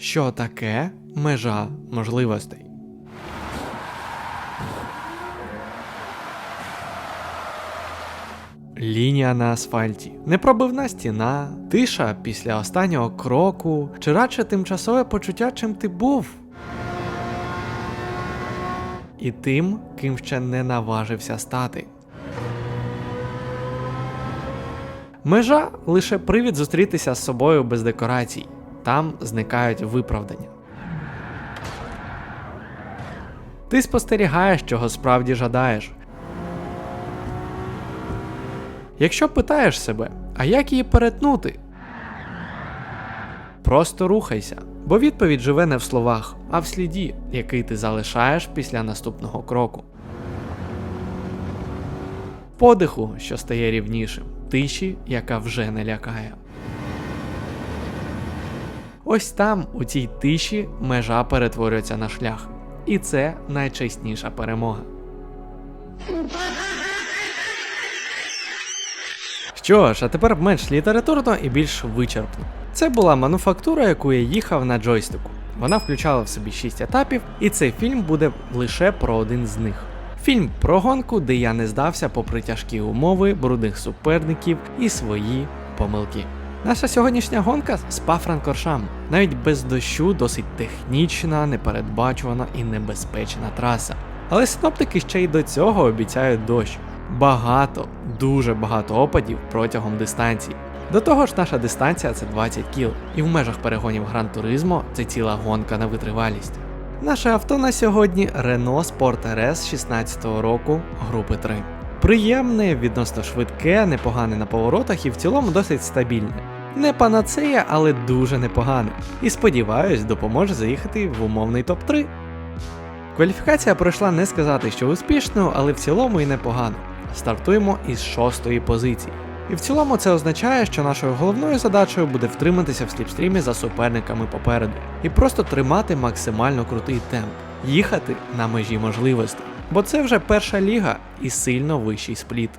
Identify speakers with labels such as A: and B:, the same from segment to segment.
A: Що таке межа можливостей? Лінія на асфальті, непробивна стіна, тиша після останнього кроку, чи радше тимчасове почуття, чим ти був. І тим, ким ще не наважився стати. Межа лише привід зустрітися з собою без декорацій. Там зникають виправдання. Ти спостерігаєш, чого справді жадаєш. Якщо питаєш себе, а як її перетнути? Просто рухайся, бо відповідь живе не в словах, а в сліді, який ти залишаєш після наступного кроку. Подиху, що стає рівнішим, тиші, яка вже не лякає. Ось там, у цій тиші, межа перетворюється на шлях. І це найчесніша перемога. Що ж, а тепер менш літературно і більш вичерпно. Це була мануфактура, яку я їхав на джойстику. Вона включала в собі 6 етапів, і цей фільм буде лише про один з них. Фільм про гонку, де я не здався попри тяжкі умови, брудних суперників і свої помилки. Наша сьогоднішня гонка спа Франкоршам. Навіть без дощу досить технічна, непередбачувана і небезпечна траса. Але синоптики ще й до цього обіцяють дощ. Багато, дуже багато опадів протягом дистанції. До того ж, наша дистанція це 20 кіл, і в межах перегонів Гран Туризмо це ціла гонка на витривалість. Наше авто на сьогодні Renault Sport RS 16-го року групи 3. Приємне, відносно швидке, непогане на поворотах і в цілому досить стабільне. Не панацея, але дуже непогане. І сподіваюсь, допоможе заїхати в умовний топ-3. Кваліфікація пройшла не сказати, що успішно, але в цілому і непогано. Стартуємо із шостої позиції. І в цілому це означає, що нашою головною задачею буде втриматися в сліпстрімі за суперниками попереду і просто тримати максимально крутий темп, їхати на межі можливостей. Бо це вже перша ліга і сильно вищий спліт.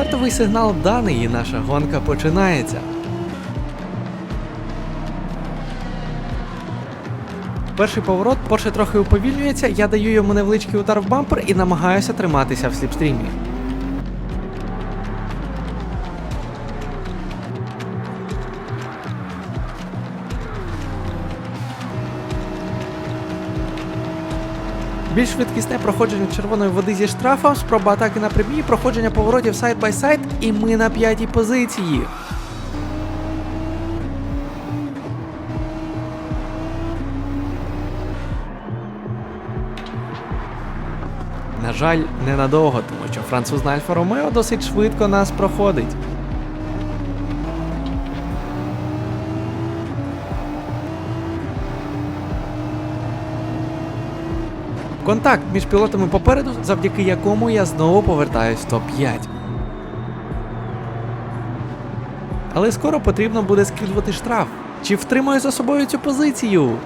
A: Стартовий сигнал даний і наша гонка починається. Перший поворот Порше трохи уповільнюється, я даю йому невеличкий удар в бампер і намагаюся триматися в сліпстрімі. Більш швидкісне проходження червоної води зі штрафом, спроба атаки на прямій, проходження поворотів сайд бай сайд, і ми на п'ятій позиції. На жаль, ненадовго, тому що француз на Альфа Ромео досить швидко нас проходить. Контакт між пілотами попереду, завдяки якому я знову повертаюсь в топ-5. Але скоро потрібно буде скидувати штраф. Чи втримаю за собою цю позицію?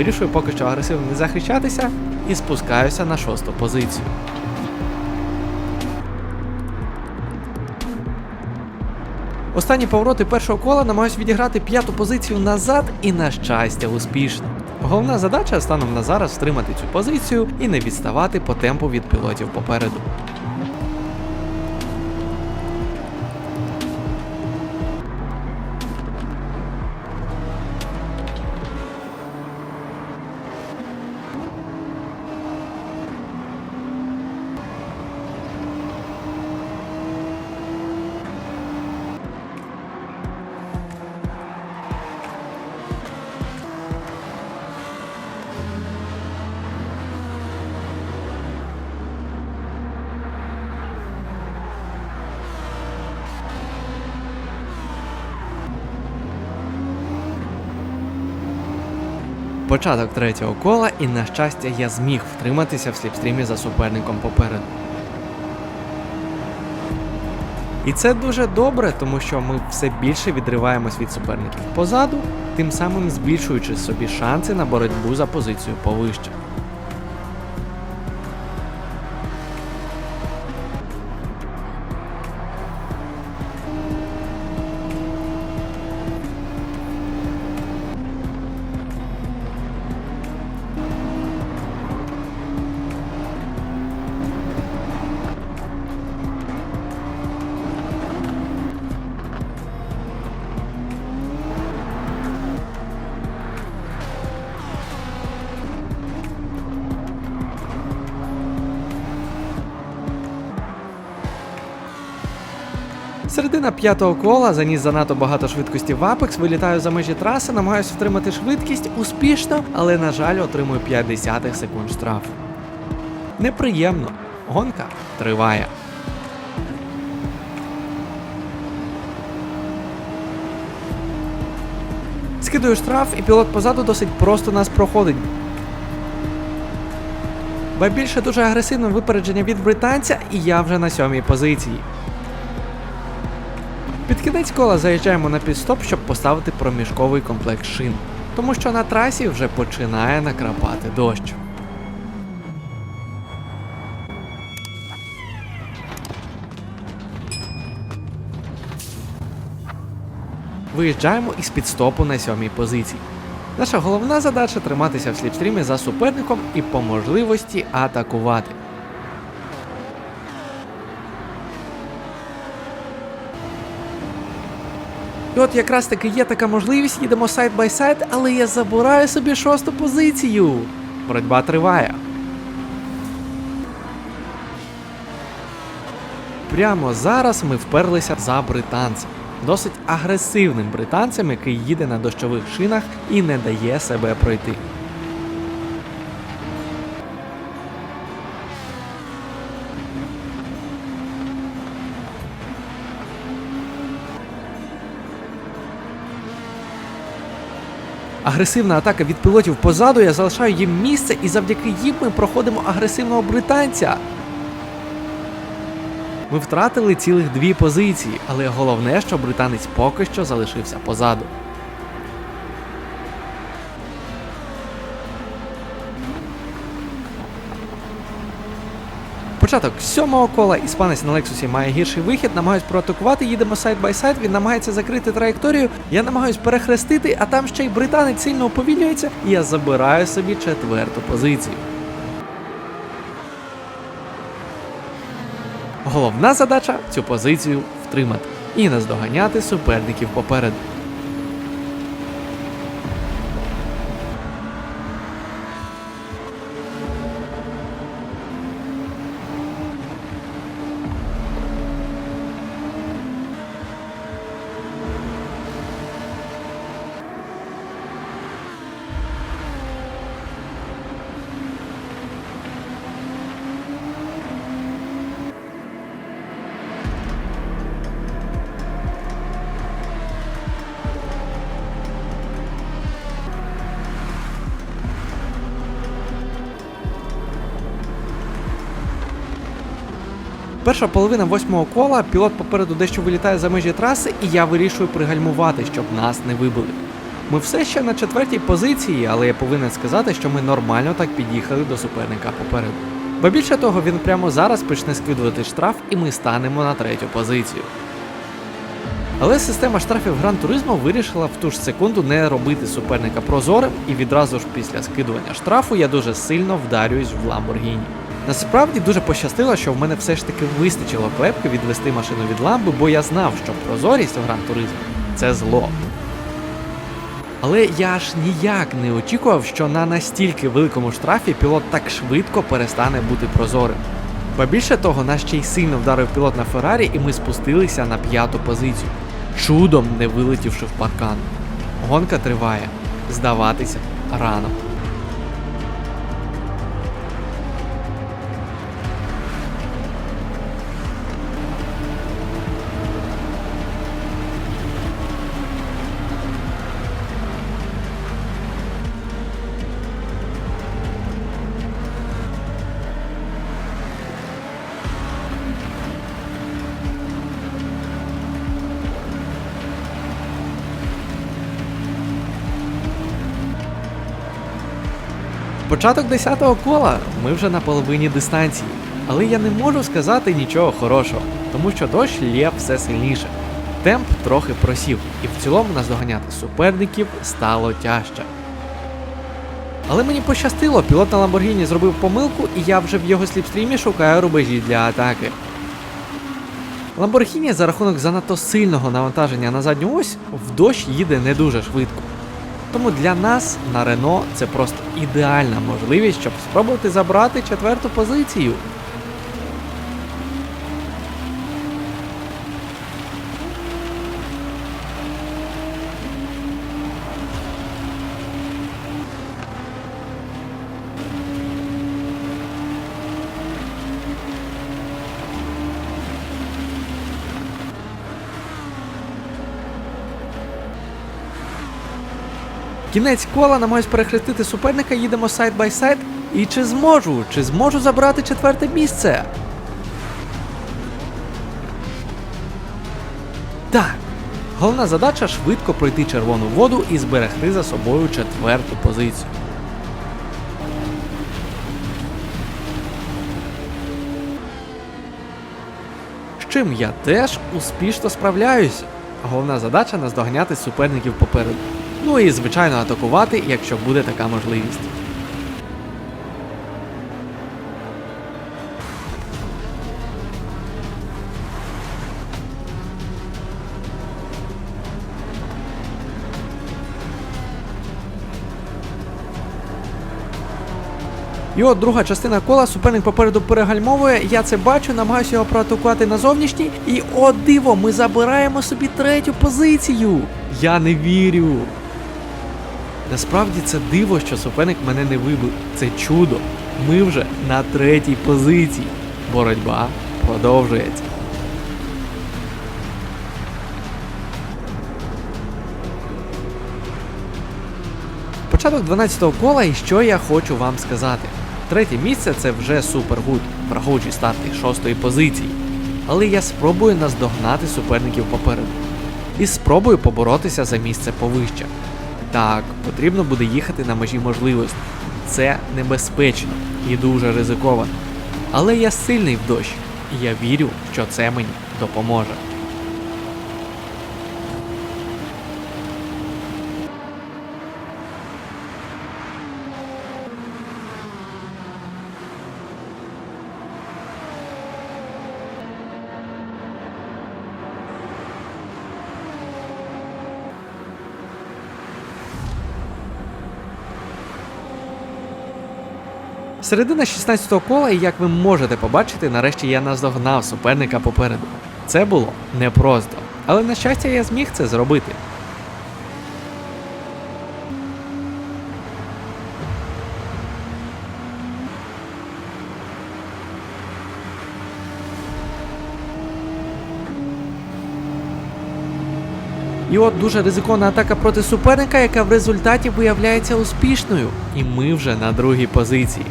A: Вирішую поки що агресивно не захищатися і спускаюся на шосту позицію. Останні повороти першого кола намагаюсь відіграти п'яту позицію назад і, на щастя, успішно. Головна задача станом на зараз втримати цю позицію і не відставати по темпу від пілотів попереду. Початок третього кола, і на щастя, я зміг втриматися в сліпстрімі за суперником попереду. І це дуже добре, тому що ми все більше відриваємось від суперників позаду, тим самим збільшуючи собі шанси на боротьбу за позицію повище. Середина п'ятого кола заніс занадто багато швидкості в Апекс, вилітаю за межі траси, намагаюся втримати швидкість успішно, але, на жаль, отримую 5 десятих секунд штрафу. Неприємно. Гонка триває. Скидую штраф, і пілот позаду досить просто нас проходить. Ба більше дуже агресивне випередження від британця, і я вже на сьомій позиції. Під кінець кола заїжджаємо на підстоп, щоб поставити проміжковий комплект шин, тому що на трасі вже починає накрапати дощ. Виїжджаємо із підстопу на сьомій позиції. Наша головна задача триматися в сліпстрімі за суперником і по можливості атакувати. І от якраз таки є така можливість, їдемо сайд бай сайт, але я забираю собі шосту позицію. Боротьба триває. Прямо зараз ми вперлися за британцем. Досить агресивним британцем, який їде на дощових шинах і не дає себе пройти. Агресивна атака від пілотів позаду, я залишаю їм місце, і завдяки їм ми проходимо агресивного британця. Ми втратили цілих дві позиції, але головне, що британець поки що залишився позаду. Початок сьомого кола іспанець на Лексусі має гірший вихід, намагаюсь проатакувати, їдемо сайд бай сайд, він намагається закрити траєкторію. Я намагаюсь перехрестити, а там ще й британець сильно уповільнюється, і я забираю собі четверту позицію. Головна задача цю позицію втримати і наздоганяти суперників попереду. Перша половина восьмого кола, пілот попереду дещо вилітає за межі траси, і я вирішую пригальмувати, щоб нас не вибили. Ми все ще на четвертій позиції, але я повинен сказати, що ми нормально так під'їхали до суперника попереду. Бо більше того, він прямо зараз почне скидувати штраф, і ми станемо на третю позицію. Але система штрафів Гран Туризмо вирішила в ту ж секунду не робити суперника прозорим, і відразу ж після скидування штрафу я дуже сильно вдарююсь в Ламборгіні. Насправді дуже пощастило, що в мене все ж таки вистачило клепки відвести машину від ламби, бо я знав, що прозорість у Гран Туризмо це зло. Але я аж ніяк не очікував, що на настільки великому штрафі пілот так швидко перестане бути прозорим. Ба більше того, нас ще й сильно вдарив пілот на Феррарі, і ми спустилися на п'яту позицію, чудом не вилетівши в паркан. Гонка триває. Здаватися рано. Початок 10-го кола ми вже на половині дистанції, але я не можу сказати нічого хорошого, тому що дощ лє все сильніше. Темп трохи просів, і в цілому наздоганяти суперників стало тяжче. Але мені пощастило, пілот на Ламборгіні зробив помилку, і я вже в його сліпстрімі шукаю рубежі для атаки. Ламборгіні за рахунок занадто сильного навантаження на задню ось в дощ їде не дуже швидко. Тому для нас на Рено це просто ідеальна можливість, щоб спробувати забрати четверту позицію. Кінець кола намагаюсь перехрестити суперника, їдемо сайд бай сайд. І чи зможу? Чи зможу забрати четверте місце? Так. Головна задача швидко пройти червону воду і зберегти за собою четверту позицію. З чим я теж успішно справляюся. Головна задача наздоганяти суперників попереду. Ну і звичайно атакувати, якщо буде така можливість. От друга частина кола, суперник попереду перегальмовує, я це бачу, намагаюся його проатакувати на зовнішній. І о диво, ми забираємо собі третю позицію. Я не вірю. Насправді це диво, що суперник мене не вибив. Це чудо. Ми вже на третій позиції. Боротьба продовжується. Початок 12-го кола і що я хочу вам сказати. Третє місце це вже супергуд, враховуючи старти шостої позиції. Але я спробую наздогнати суперників попереду. І спробую поборотися за місце повище. Так, потрібно буде їхати на межі можливості. Це небезпечно і дуже ризиковано. Але я сильний в дощ, і я вірю, що це мені допоможе. Середина 16-го кола, і як ви можете побачити, нарешті я наздогнав суперника попереду. Це було непросто, але на щастя я зміг це зробити. І от дуже ризикована атака проти суперника, яка в результаті виявляється успішною. І ми вже на другій позиції.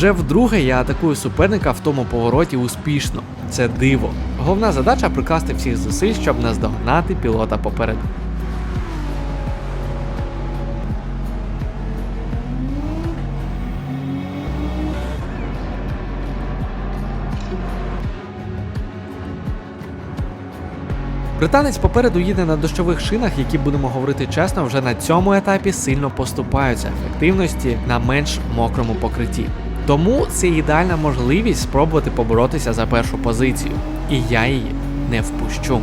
A: Вже вдруге я атакую суперника в тому повороті успішно. Це диво. Головна задача прикласти всіх зусиль, щоб наздогнати пілота попереду. Британець попереду їде на дощових шинах, які будемо говорити чесно, вже на цьому етапі сильно поступаються ефективності на менш мокрому покритті. Тому це ідеальна можливість спробувати поборотися за першу позицію, і я її не впущу.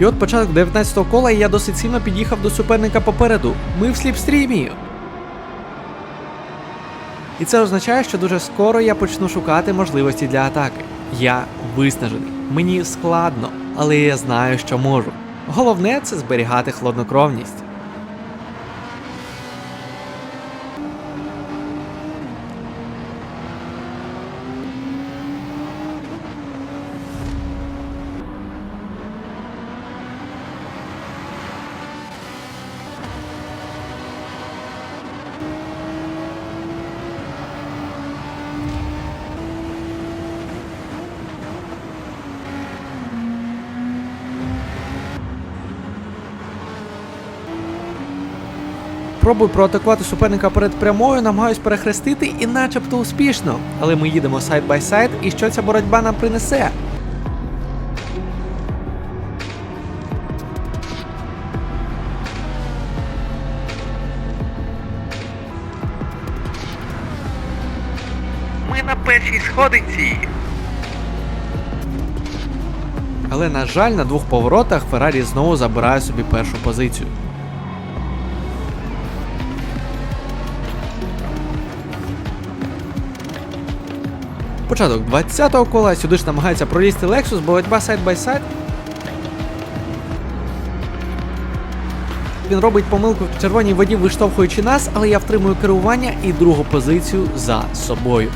A: І от початок 19-го кола і я досить сильно під'їхав до суперника попереду. Ми в сліпстрімі. І це означає, що дуже скоро я почну шукати можливості для атаки. Я виснажений. Мені складно, але я знаю, що можу. Головне це зберігати хладнокровність. Пробую проатакувати суперника перед прямою, намагаюсь перехрестити і начебто успішно. Але ми їдемо сайд бай сайд, і що ця боротьба нам принесе?
B: Ми на першій сходинці.
A: Але на жаль, на двох поворотах Феррарі знову забирає собі першу позицію. Початок 20-го кола сюди ж намагається пролізти Lexus, боротьба сайт бай сайт. Він робить помилку в червоній воді, виштовхуючи нас, але я втримую керування і другу позицію за собою.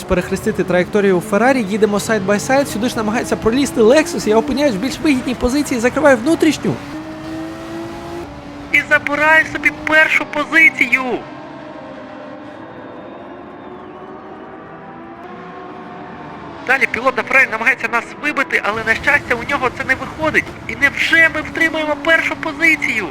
A: Намагаюсь перехрестити траєкторію у Феррарі, їдемо сайд бай сайд, сюди ж намагається пролізти Lexus, я опиняюсь в більш вигідній позиції, закриваю внутрішню.
B: І забирає собі першу позицію. Далі пілот на Феррарі намагається нас вибити, але на щастя у нього це не виходить. І невже ми втримуємо першу позицію?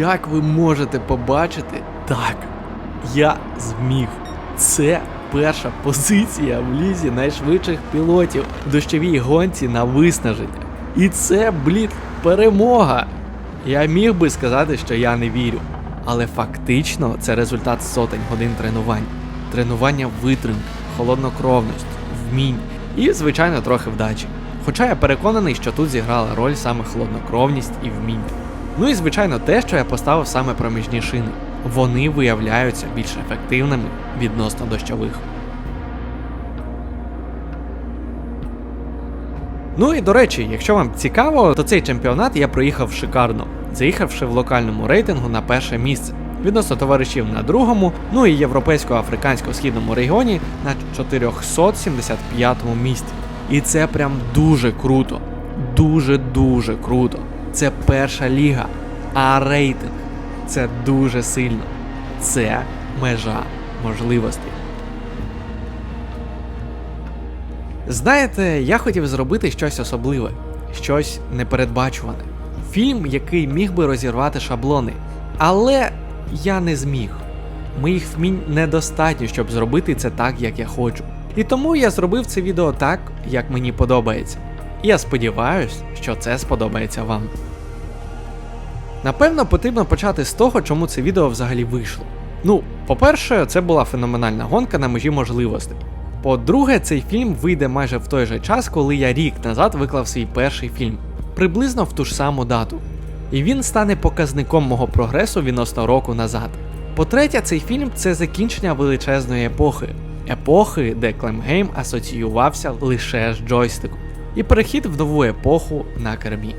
A: Як ви можете побачити, так, я зміг. Це перша позиція в лізі найшвидших пілотів в дощовій гонці на виснаження. І це, блін, перемога. Я міг би сказати, що я не вірю. Але фактично це результат сотень годин тренувань. Тренування витримки, холоднокровності, вмінь і, звичайно, трохи вдачі. Хоча я переконаний, що тут зіграла роль саме холоднокровність і вміння. Ну і звичайно те, що я поставив саме проміжні шини. Вони виявляються більш ефективними відносно дощових. Ну і до речі, якщо вам цікаво, то цей чемпіонат я проїхав шикарно, заїхавши в локальному рейтингу на перше місце. Відносно товаришів на другому, ну і європейсько-африкансько-східному регіоні на 475 місці. І це прям дуже круто. Дуже-дуже круто. Це перша ліга, а рейтинг це дуже сильно. Це межа можливостей. Знаєте, я хотів зробити щось особливе, щось непередбачуване. Фільм, який міг би розірвати шаблони. Але я не зміг. Моїх вмінь недостатньо, щоб зробити це так, як я хочу. І тому я зробив це відео так, як мені подобається. І я сподіваюся, що це сподобається вам. Напевно, потрібно почати з того, чому це відео взагалі вийшло. Ну, по-перше, це була феноменальна гонка на межі можливостей. По-друге, цей фільм вийде майже в той же час, коли я рік назад виклав свій перший фільм, приблизно в ту ж саму дату. І він стане показником мого прогресу відносно року назад. По-третє, цей фільм це закінчення величезної епохи, епохи, де Клемгейм асоціювався лише з джойстиком, і перехід в нову епоху на кермі.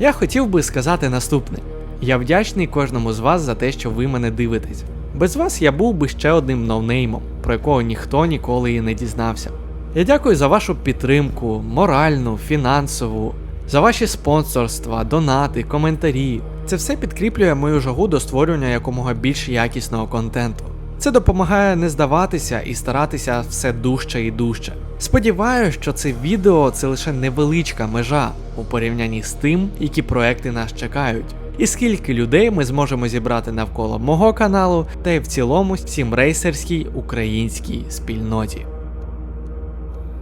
A: Я хотів би сказати наступне: я вдячний кожному з вас за те, що ви мене дивитесь. Без вас я був би ще одним ноунеймом, про якого ніхто ніколи і не дізнався. Я дякую за вашу підтримку, моральну, фінансову, за ваші спонсорства, донати, коментарі. Це все підкріплює мою жагу до створювання якомога більш якісного контенту. Це допомагає не здаватися і старатися все дужче і дужче. Сподіваюся, що це відео це лише невеличка межа у порівнянні з тим, які проекти нас чекають, і скільки людей ми зможемо зібрати навколо мого каналу та й в цілому сімрейсерській українській спільноті.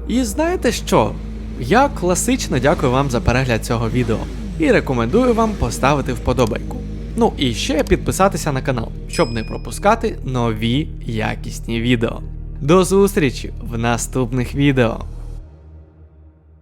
A: І знаєте що? Я класично дякую вам за перегляд цього відео. і рекомендую вам поставити вподобайку. Ну і ще підписатися на канал, щоб не пропускати нові якісні відео. До зустрічі в наступних відео!